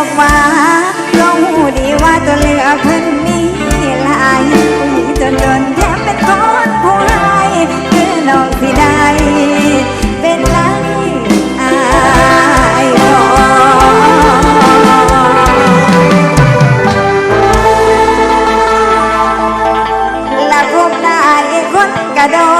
อกว่าก็หูดีว่าตัวเลือกเพิ่นมีหลายผู้หญิงจนโดนแทบเป็นคนผู้ไร้ายคือน้องพี่ได้ เป็นไรอายบ่และพบหน้าอีกคนกระโดด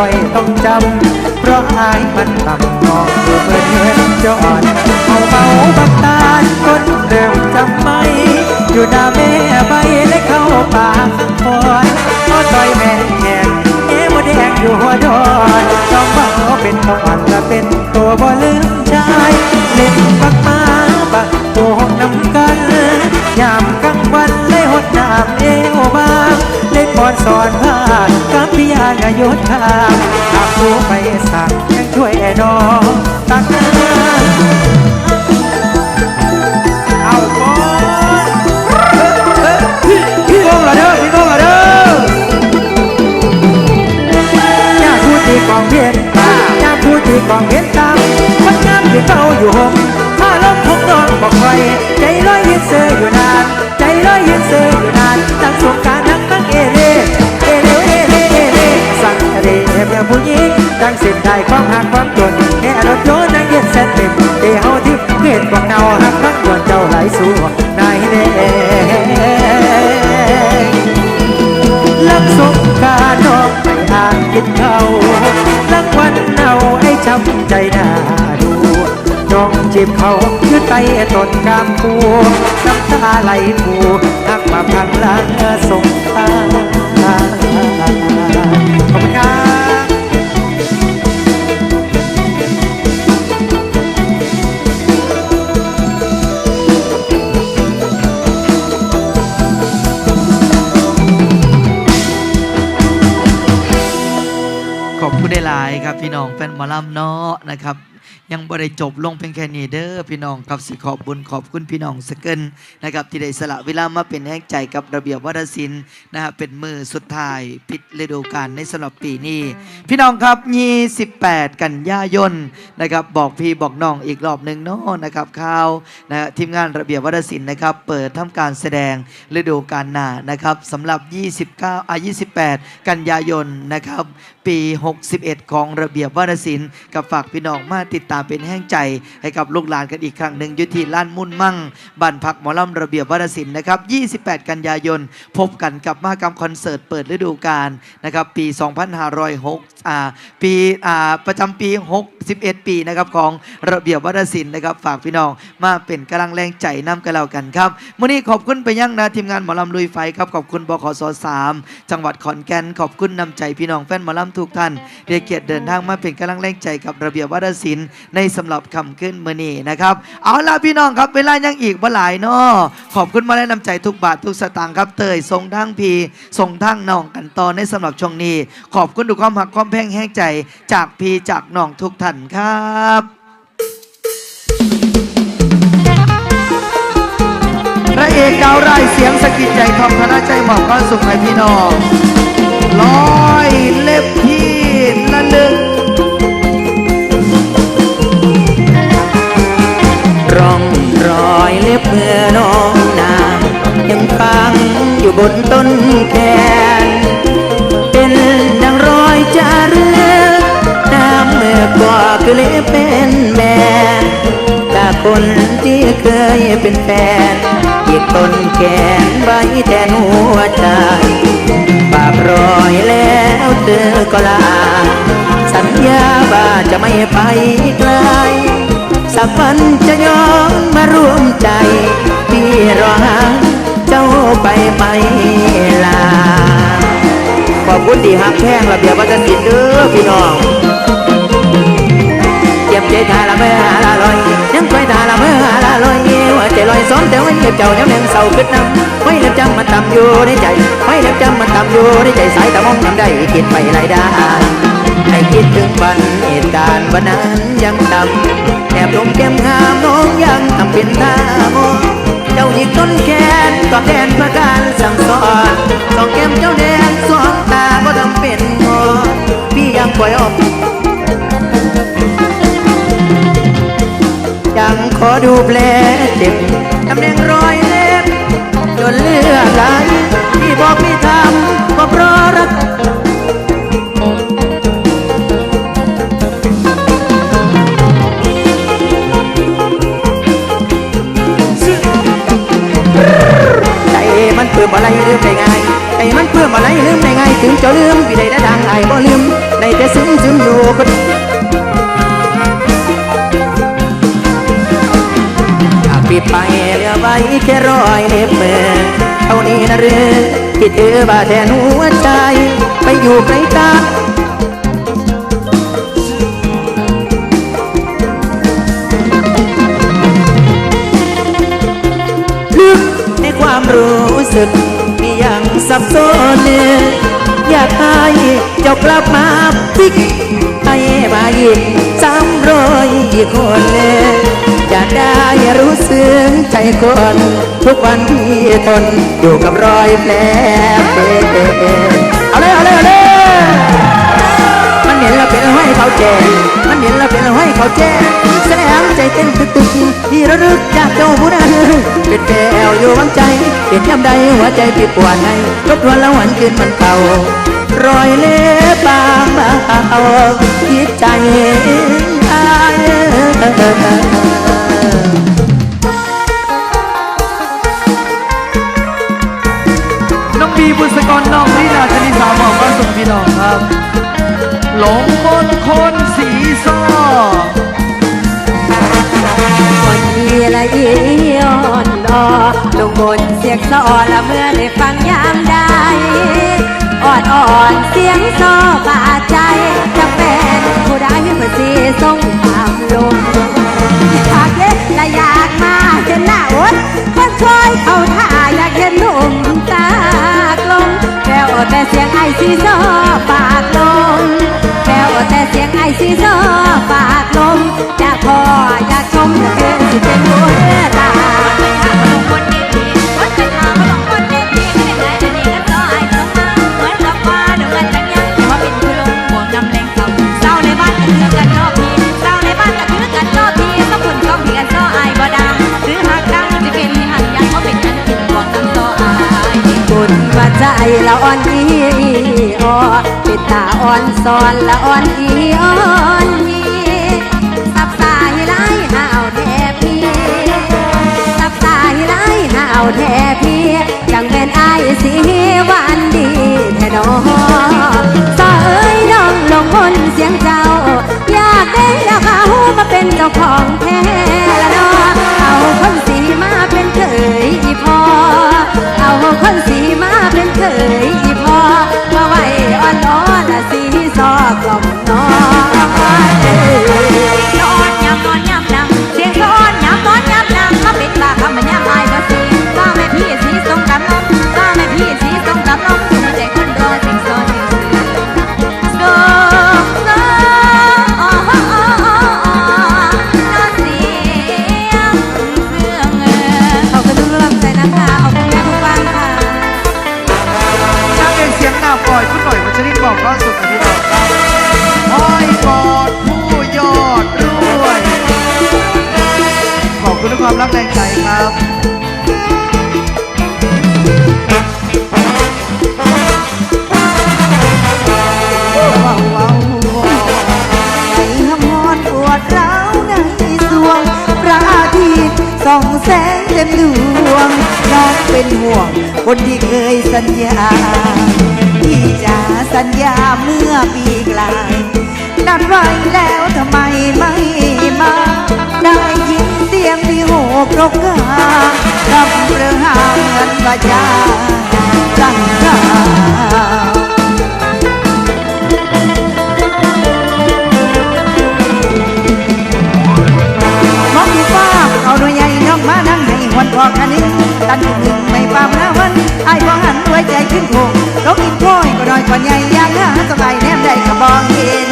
ด้อยต้องจำ เพราะอายมันต่ำมองเมื่อเห็นจอดเอาเบาบักตาคนเดิมจำไม่อยู่หน้าแม่ใบและเข้าป่าข้างคอนก็ต่อยแม่แขนเอ๋มดแดงอยู่หัวดอนต้องว่าเขาเป็นตอนและเป็นตัวบ่ลืมชายเล่นบักมาบักโกหกนำกัน ยามกลางวันเล่หดนามเอวบางเล่นบอนสอนผ้ากับพี่ยางยศทางหากผู้ไปสั่งยังช่วยน้องตักน้ำเอาบอลพี่น้องละเด้อพี่น้องละเด้อยาผู้ที่กองเพียนตาพูดที่กองเพียนตามมันน้ำที่เฝ้าอยู่ห่ ลมทุกนอนบอกใครใจลอยยืนเสืออยู่นาน ใจลอยยืนเสืออยู่นานตั้งสงกรารทั้งตั้งเอเล่เอเล่เอเล่เอเล่สั่งเรเมียผู้หญิงตั้งเส้นได้ความหักความจนแค่รถยนต์นั่งเย็นเส้นเต็มเดียวที่เกิดบอกเนาหักทั้งควรเจ้าไหลสู่นายเน่ลักสงกรารน้องไปอ่านกินเขาลักวันเอาไอ้ช้ำใจหน้าดู น้องจีบเขายืดไปต้นกามปูน้ำตาไหลปูทักมาพังลังสงกราขอบคุณครับขอบคุณได้หลายครับพี่น้องแฟนหมอลำเนาะนะครับ ยังบ่ได้จบลงเพียงแค่นี้เด้อพี่น้องครับสิขอบบุญขอบคุณพี่น้องสกเกิลนะครับที่ได้สละเวลามาเป็นแห่งใจกับระเบียบวัฒนศิลป์นะครับเป็นมือสุดท้ายปิดฤดูกาลในสำหรับปีนี้ พี่น้องครับ 28 กันยายนนะครับบอกพี่บอกน้องอีกรอบหนึ่งเนาะนะครับข่าวนะทีมงานระเบียบวัฒนศิลป์นะครับเปิดทำการแสดงฤดูกาลหน้านะครับสำหรับ 29อะ28 กันยายนนะครับปี 61 ของระเบียบวัฒนศิลป์กับฝากพี่น้องมาติดตามเป็นแห้งใจให้กับลูกหลานกันอีกครั้งหนึ่งยุทธีล้านมุ่นมั่งบันพักหมอลำระเบียบวัฒนศิลป์นะครับ 28 กันยายน พบกันกับมหกรรมคอนเสิร์ตเปิดฤดูกาลนะครับ ปี 2506อ่าปีอ่าประจำปี 61 ปีนะครับของระเบียบวัฒนศิลป์นะครับ ฝากพี่น้องมาเป็นกำลังแรงใจนำกันแล้วกันครับวันนี้ขอบคุณไปยังนะทีมงานหมอลำลุยไฟครับขอบคุณบขส3จังหวัดขอนแก่นขอบคุณนำใจพี่น้องแฟนหมอลำทุกท่านที่ได้เกียรติเดินทางมาเป็นกำลังแรงใจกับระเบียบวัฒนศิลป์ในสำหรับคำขึ้นมือนี้นะครับ เอาล่ะพี่น้องครับเวลายังอีกบ่หลายเนาะขอบคุณมาและนำใจทุกบาททุกสตางค์ครับเตยทรงทั้งพีทรงทั้งน้องกันต่อในสำหรับช่วงนี้ ขอบคุณทุกความหักความแพงแห้งใจจากพีจากน้องทุกท่านครับพระเอกดาวไร่ายเสียงสะกิดใจทอมธนาใจหมอบความสุขให้พี่น้องลอยเล็บพี่ละลึก อยเล็บเมื่อน้องนางยังฟังอยู่บนต้นแขนเป็นดังรอยจารึกน้ำเมื่อก่อคือเล็บเป็นแม่จาคนที่เคยเป็นแฟนอีกต้นแขนไว้แทนหัวใจบาปรอยแล้วเธอก็ลา สัญญาว่าจะไม่ไปไกล สักวันจะย้อนมาร่วมใจ พี่รอหาเจ้าไปไม่ลา ขอบคุณที่หักแข้งระเบียบวัฒนศิลป์เด้อพี่น้องเจ็บใจทาละเมื่อหาละลอยยังคอยทาละเมื่อหาละลอยหัวใจลอยซ้อนแต่วันเล็บเจ้ายังแนงเศร้าขึ้นน้ำไว้เล็บจำมันต่ำอยู่ในใจไว้เล็บจำมันต่ำอยู่ในใจสายตามองทำได้คิดไปไรได้ ให้คิดถึงวันเหตุการณ์วันนั้นยังจำแอบลงแก้มงามน้องยังทำเป็นตาโมองเจ้าหยิกต้นแขนตอบแทนประการสั่งสอนสองแก้มเจ้าแดงสองตาก็ทำเป็นงอพี่ยังปล่อยออกยังขอดูแผลเจ็บตำแหน่ง ถึงจะลืมพี่ได้ดังไอ้บ่ลืมได้แต่ซึ้งซึมอยู่คนจากพี่ไปเหลือไว้แค่รอยเล็บเท่านี้นะหรือที่เธอบาดแทนหัวใจไปอยู่ไกลตาลึกในความรู้สึกที่ยังสับสน อยากให้เจ้ากลับมาพิกให้มาอีกสามร้อยคนอยากได้รู้สึกใจคน ทุกวันที่ทนอยู่กับรอยแผลเป็นเอาเลยเอาเลยเอาเลย เห็นแล้วเป็นห้อยเขาแจงมันเห็นแล้วเป็นห้อยเขาแจ้แสดงใจเต้นตึกตึกที่ระลึกจากเจ้าผู้นั้นเป็นแก้วอยู่วังใจเป็นยำใดหัวใจปิดปวดในทบทวนแล้ววันคืนมันเก่ารอยเล็บบางเบาคิดใจอายน้องบีบุษกรน้องลีลาชนิสาบอกว่าส่งพี่น้องครับ หลงมนต์คนสีซ้อคนดีละเอียนดอลงบนเสียงซอละเมื่อได้ฟังยามใดอ่อนอ่อนๆเสียงซอบาดใจจะเป็นผู้ใดเพื่อสีส่งความลมอยากเล่นและอยากมาเห็นหน้าอดคนคอยเข้าท่า แต่เสียงไอซีโซปากลมแววแต่เสียงไอซีโซปากลมอยากพออยากชมอยากเห็นสิเป็นหัวตา อ่อนซอนละอ่อนอีอ่อนอีสับสายไล่หาวแทพี่สับสายไล่หาวแทพี่จังเป็นไอสีวานดีแท้น้องสาเอ้ยน้องลงบนเสียงเจ้า อยากได้ละเขามาเป็นเจ้าของแท้ละนาะเอาคนสีมาเป็นเคยอีพอเอาคนสีมาเป็นเคยอีพอมาไว้อ่อน นอนาเงินบาจาสั่งข่าวมองดูฟ้าเอาหน่วยใหญ่น้องมานั่งให้หวนพอคันนี้ตันหนึ่งไม่ปามหน้าวันไอ้ายพอหันไว้ใจขึ้นโคงนกอินโอยก็น้อยกว่าใหญ่ยางหาสบายแนมได้ก็บอกเห็น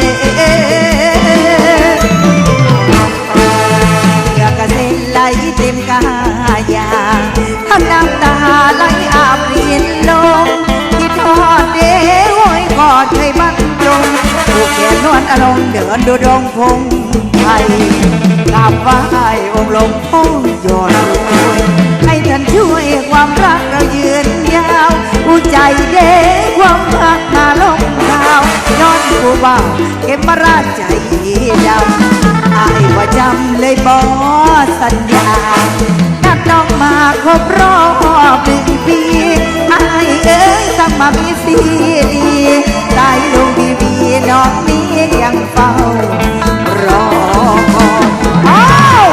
เหือกระเซ็นไหลเต็มกา น้ำตาไหลอาบเรียนลงคิดทอดเด้โอยกอดเคยบังตรงผูกแขนนวลอารมณ์เดินดูดงพงไทยกราบไหว้องค์ลงพ่อยอวยให้ท่านช่วยความรักเรายืนยาวผู้ใจเด้ความรักมาลงดาวย้อนผู้บ่าวเก็บมาราชใจดำอายว่าจำเลยบอสัญญา น้องมาครบรอบหนึ่งปีอเอ้ยสั่งมามีสีดีตายลงทีวีน้องนี้ยังเฝ้ารอคอยอ้าว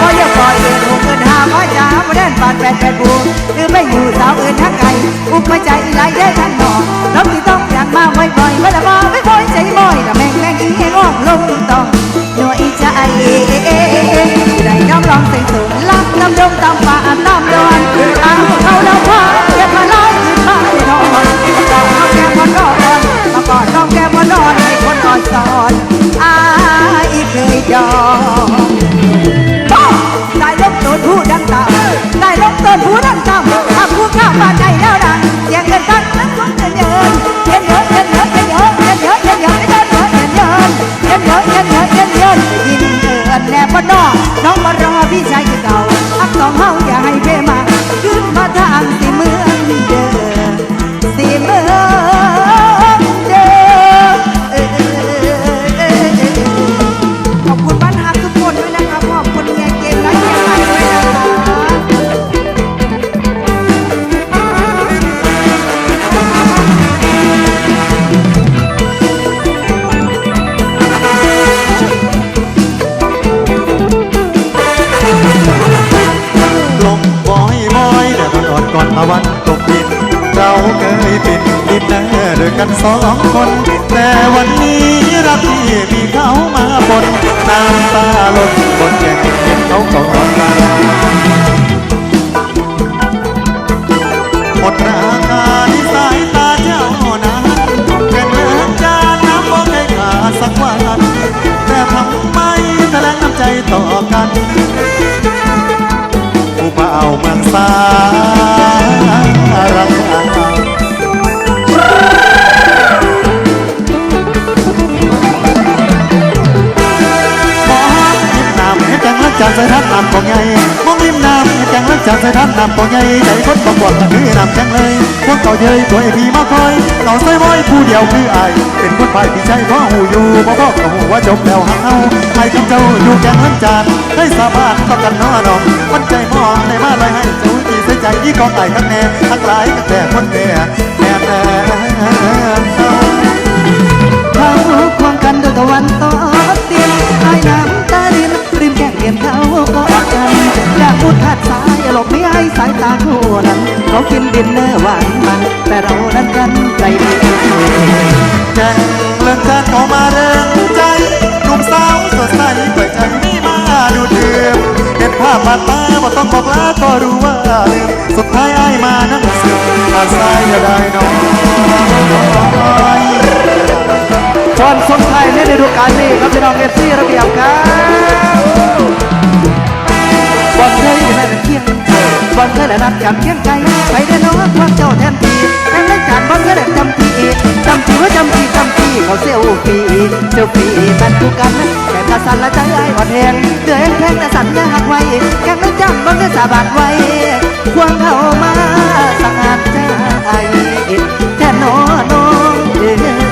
พออย่าปล่อยเดินหกเงินหาพ่อจ๋ามาเดินบานแปดแปดบูหรือไม่อยู่สาวอื่นทั้งไก่อุกมาใจไหลได้ทั้งหนอกน้องที่ต้องอยากมาบ่อยๆเมื่อละมาไม่บ่อยใจบ่อยละแม่งแม่งอีให้งอกลงต้องหน่วยใจ ได้น้องร้องเสียงสูงลับน้ำดงตามป่าตามดอนเอาเขาแล้วพาเก็บมาไล่ขึ้นมาให้นอนต้องเอาแก้มมานอนมาก่อนน้องแก้มมานอนให้คนนอนสอนอายเคยยอง กันสองคน แต่วันนี้รักที่มีเขามาบนน้ำตาหล่นบนแก่งเห็นเขาก่อนลาหมดราคาที่สายตาเจ้านั้นเป็นเรื่องจานน้ำบ่เคยขาดสักวันแต่ทำไมแสดงน้ำใจต่อกันผู้เบาเมืองสารักม ใส่ทัดน้ำปองใหญ่มองริมน้ำให้จังลักจากใส่ทัดน้ำปองใหญ่ใจคนบอกบอกกันคือน้ำจังเลยพวกเก่าเย้ยตัวไอพี่มาคอยเก่าใส่บอยผู้เดียวคือไอเป็นคนฝ่ายพี่ใจเพราะหูอยู่บ่บอกกับหูว่าจบแล้วหักเอาไอคำเจ้าอยู่แกงลังจานให้สาบานต่อกันน้อน้องมันใจมองในบ้านเลยให้จ้จีใส่ใจยี่กองไอ้ข้างแน่ทั้งหลายกันแต่คนแน่แน่แน่เขาควงกันด้วยตะวันตกดินไอ้น้ำตา แก้มเรียนเขากอดกันอยากพูดขาดสายหลบไม่ให้สายตาคู่นั้นเขากินดินเนอร์หวานมัน แต่เรานั้นกันใจดีแข่งเรื่องการเข้ามาเรื่งใจหนุ่มสาวสดใสเปิดใจมีมาดูเดือมเห็นภาพผ่านตาบ่ต้องบอกลาก็รู้ว่าลืมสุดท้ายไอ้ายมานั่งซึมขาดสายจะได้น้อย ชอนสมไทยในฤดูกาลนี้ครับพี่น้องเอฟซีระเบียบครับบอลเคยได้แต่เคียงบอลเคยได้นัดกันเคียงไกลไปได้น้องควงเจ้าแทนทีแต่ในจานบอลเคยได้จำทีจำทีว่าจำทีจำทีเขาเซลฟีเซลฟี่กันทุกกันแต่กระสันละใจไอ้อ่อนแหงเดือดแข็งแต่สันยังหักไว้แข็งไม่จำบอลเคยสาบานไว้ควงเข้ามาสังหารใจ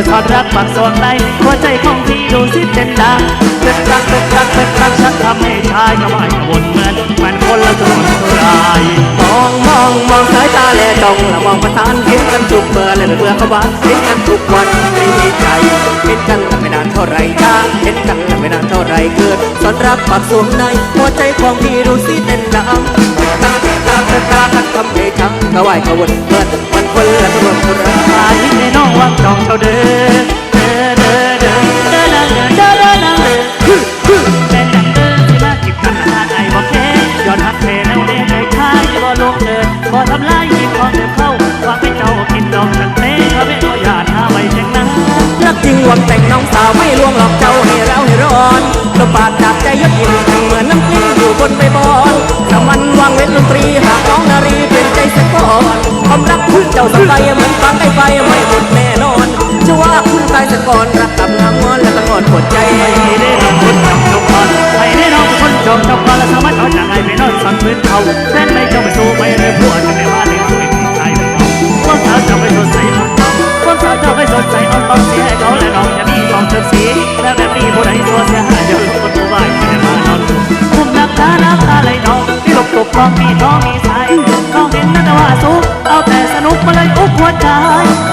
อความรักปากส่วนในหัวใจของพี่ดูสิเต็นดังเต็นรักเต็นรักเต็นรักฉันทำให้ชายกระวายกรวนเหมือนมันคนละตัวรามองมองมองสายตาแลจ้องแล้วมองประทานเห็นกันจุกเบอร์และเบื่อเขาวัดเห็นกันทุกวันไม่มีใจเห็นกันไม่นานเท่าไรจ้าเห็นกันไม่นานเท่าไรเกิดสอนรักปากสวงในหัวใจของพี่ดูสิเต็นดังตาตาทักทำให้ทั้งกระวายกระวนเพื่อนมันคนละตัวคนร้ไอ้น้องว่างจองเท่าเดิมจ้ากินดอกจังเต้เขาไม่เอาหยาดหาไว้เพียงนั้นรักจริงหวังแต่งน้องสาวไม่ลวงหลอกเจ้าให้เราให้ร้อนลมปาดจากใจยกยินเหมือนน้ำกิ้งอยู่บนใบบอนถ้ามันวางเว้นดนตรีหากน้องนารีเปลี่ยนใจสียก่อนความรักคุณเจ้าสบายเหมือนฟังไอ้ไฟไม่หมด ก่อนรักกับงามงอนและตะงอนปวดใจไปได้น้องคนจองจงก่อนไปได้น้องคนจองจงก่อนแล้วสามารถเอาจากไอ้ไปนอนสั่นพื้นเขาแท้ไม่เจ้าไปสู้ไปเลยผัวจะไม่ว่าในตัวเองใจไม่เอาพวกสาวจะไปสดใสอ่อนตองพวกสาวจะไปสดใสอ่อนต้องเสียให้เขาและน้องจะมีทองเติมสีและแบบนี้ผู้ใดตัวเสียหายเดี๋ยวคนตัวไหวไม่ได้มานอนคุ้มน้ำตาน้ำตาไหลน้องที่หลบตกคลองมีน้องมีสายน้องเห็นนั่นแต่ว่าสุขเอาแต่สนุกมาเลยอุกหัวใจ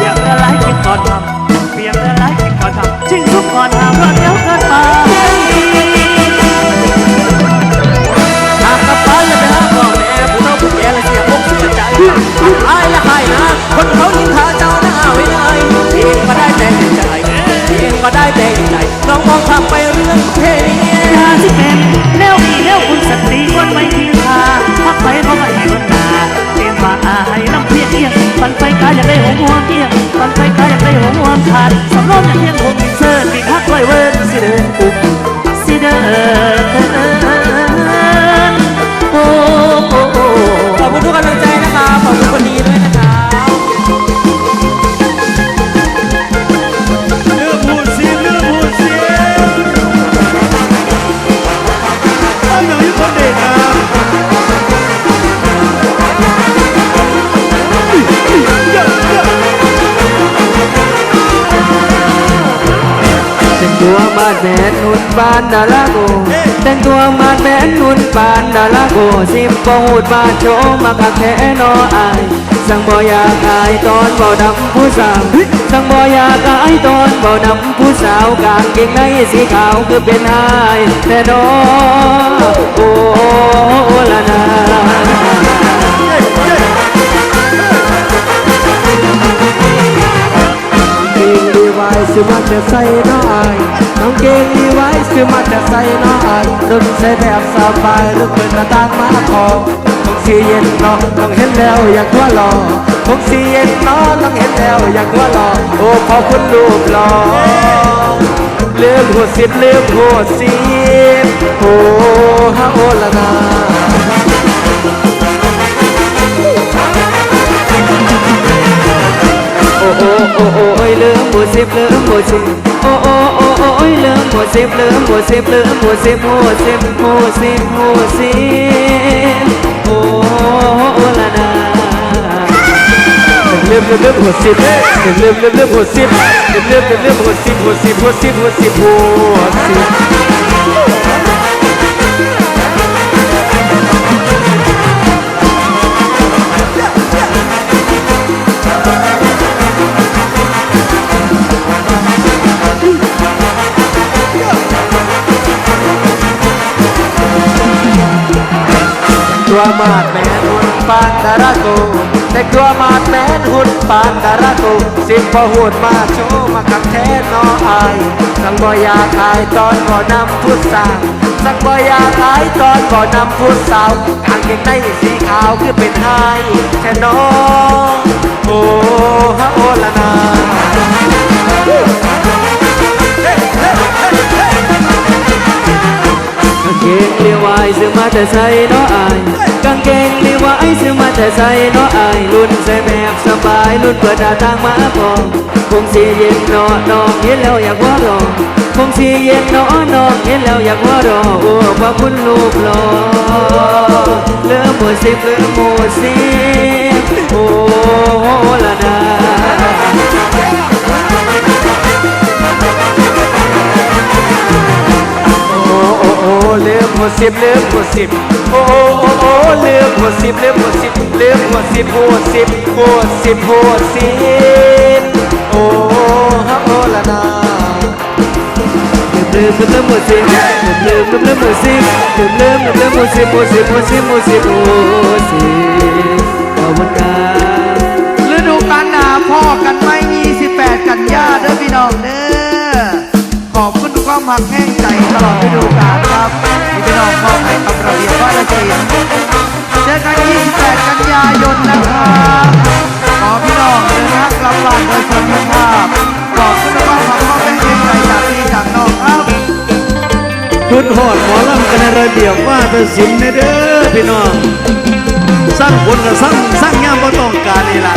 อยากจะไล่คิดก่อนทำ ทิ้งทุกก่อนหากรอดเดียวเกินไปหากกลับบ้าแล้วไปหาพ่อแม่ผู้เฒ่าผู้แก่และเสียอกเสียใจอายละใครนะคนเขานินทาเจ้าหน้าไว้ไอ้เพียงก็ได้แต่ใจเพียงก็ได้แต่ใจน้องมองทำไปเรื่องเพลน ดแมนหุ่นปานดาราโกแต่งตัวมาแมนหุ่นปานดาราโกสิบปหูดบาโชมาคักแท้นออายสั่งบ่อยากอายตอนบ่ดำผู้สาวสั่งบ่อยากอายตอนบ่ดำผู้สาวกางเกงในสีขาวคือเป็นอายแต่นอโอ้ละนาเกงดีไว้ซื้อมาจะใส่น้อย น้องเกงดีไว้ซื้อมาจะใส่น้อยรุ่นใส่แบบสบายหรือเปิดหน้าต่างมาคอคงสีเย็นเนอนต้องเห็นแล้วอยากทั่วหล่อคงสีเย็นเนอนต้องเห็นแล้วอยากทั่วหล่อโอ้ขอบคุณลูกหล่อเลือกหัวสิบเลือกหัวสิบโอ้ฮาโอละนาโอ้โอ้โอ้โอ้ยลืมหมดสิบลืมหมดสิบโอ้โอ้ โอ้โอ้ยลืมหมดสิบลืมหัวเสิบลืมหัวเสิบหมดสิบหมดสิบหมดสิบโอ้โอ้ละนาลืมลืมลืมหัวเสิบลืมลืมลืมลืมหัวเสิบลืมลืมลืมลืมหัวเสิบหมดสิบหมดสิบหมดสิบหมดสิบ วมาดแมนหุ่นปานดาราโกแต่ตัวมาดแมนหุ่นปานดาราโกสิบพอหุ่นมาโชว์มากับแท้นออายสังบ่อยากอายตอนบ่อนำพุทธาสังบ่อยากอายตอนบ่อนำพุทธสาวกางเกงในสีขาวคือเป็นไห้แค่นอโอ้ฮะโอละนา กงเกงเลียวายซื้อมาแต่ใส่น้ออายกางเกงเลียวายซื้อมาแต่ใส่น้ออายรุ่นใส่แบบสบายรุ่นเปิดหน้าต่างมาพอคงสีเย็นนอน้องเห็นแล้วอยากว่ารอคงสีเย็นนอน้องเห็นแล้วอยากว่ารอโอ้ว่าคุณลูกหล่อเลือหมดสิบเหลือหมดสิบโอ้ละนา โอ้โอ้โอ้ลืมหัวสิบลืมหัวสิบโอ้โอ้โอ้โอ้ลืมหัวสิบลืมหัวสิบลืมหัวสิบหัวสิบหัวสิบหัวสิบโอ้ฮะโอละนาลืมลืมลืมหัวสิบลืมลืมลืมหัวสิบลืมลืมลืมลืมหัวสิบหัวสิบหัวสิบหัวสิบหัวสิบขอบคุณครับฤดูกาลหนาพ่อกันไหม28 กันยาเด้อพี่น้องเด้อ ความหักแห้งใจตลอดฤดูกาลครับที่พี่น้องมอบให้กับระเบียบวัฒนศิลป์เจอกัน 28 กันยายนนะครับขอพี่น้องเดินทางกลับบ้านโดยสวัสดิภาพขอบคุณทุกความหักความแห้งใจจากพี่จากน้องครับชุดหอดหมอลำกันในระเบียบว่าจะสินในเด้อพี่น้องสร้างคนกับสร้างสร้างย่ามก็ต้องการนี่แหละ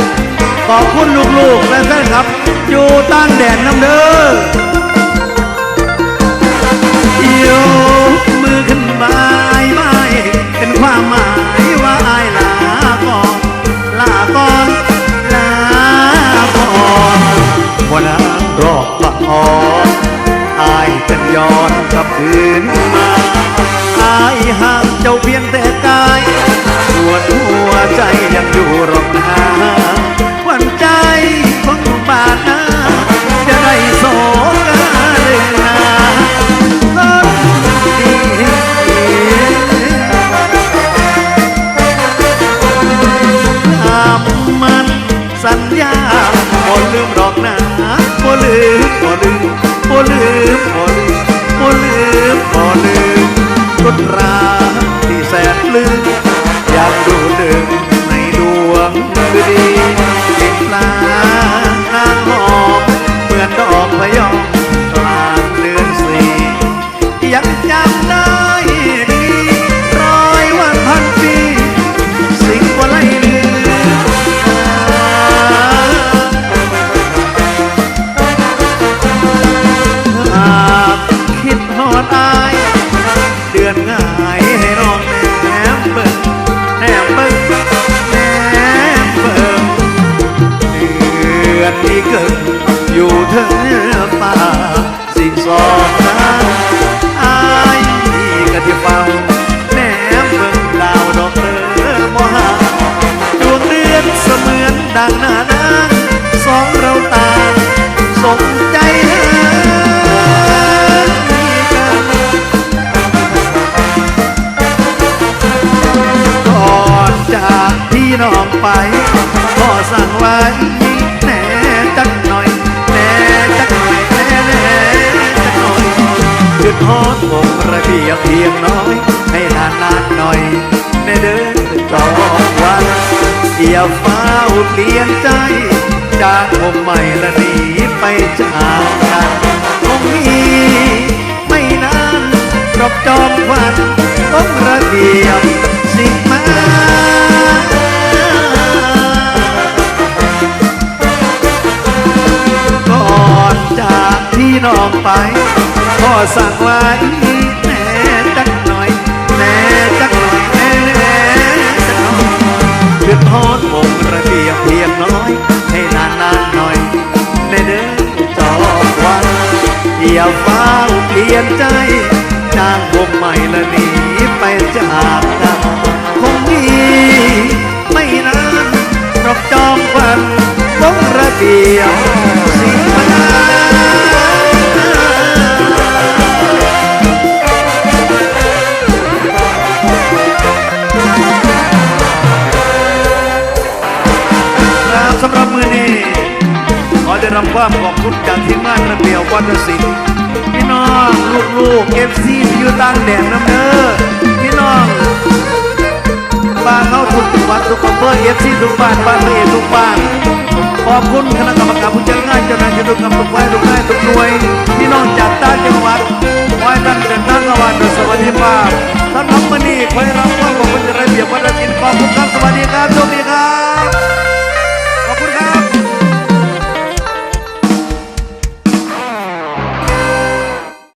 ขอบคุณลูกๆและแฟนครับ อยู่ต้านแดนน้ำเด้อ ยกมือขึ้นบายบายเป็นความหมายว่าอายลาก่อนลาก่อนลาก่อนวันนั้นรอบละอ่อนอายเป็นย้อนกลับคืนมาอายห่างเจ้าเพียงแต่กายส่วนหัวใจยังอยู่หรอกนะ บ่ลืมหรอกนะบ่ลืมบ่ลืมบ่ลืมบ่ลืมบ่ลืมบ่ลืมรถราที่แสนลืมอยากดูหนึ่งในดวงคือดีกลิ่นลานางหอมเหมือนดอกพะยอม ดโทษวงระเบียบเพียงน้อย ให้นานนานหน่อยในเดินจองวันอย่าฟ้าเปลี่ยนใจ จากผมใหม่ละหนีไปจากกันคงมีไม่นานรบจอมวันต้องระเบียบสิมา น้องไปขอสั่งไว้แหน่จักหน่อยแหน่จักหน่อยแหน่แน่จักหน่อยคือโทษวงระเบียบเพียงน้อย ให้นานนานหน่อยในเดินจอวันอย่าฟ้าเปลี่ยนใจจากวงใหม่ละหนีไปจากกันคงมีไม่นานรบจอมควันวงระเบียบสิ่งมา รับความขอบคุณจากที่มงานระเบียบวัฒนศิลป์พี่น้องลูกๆเอฟซีอยู่ตั้งแดนน้ำเด้อพี่น้องบ้านเขาทุกวัดทุกอำเภอเอฟซีทุกบ้านบ้านเอทุกบ้านขอบคุณคณะกรรมการผู้จัดงานเจ้านายทุกกำลังไฟทุกนายทุกหน่วย พี่น้องจากต่างจังหวัดไว้ตั้งแต่ตั้งอวันโดยสวัสดีภาพท่านทำมันนี่ไว้รับความขอบคุณจากระเบียบวัฒนศิลป์ขอบคุณครับสวัสดีครับสวัสดีครับ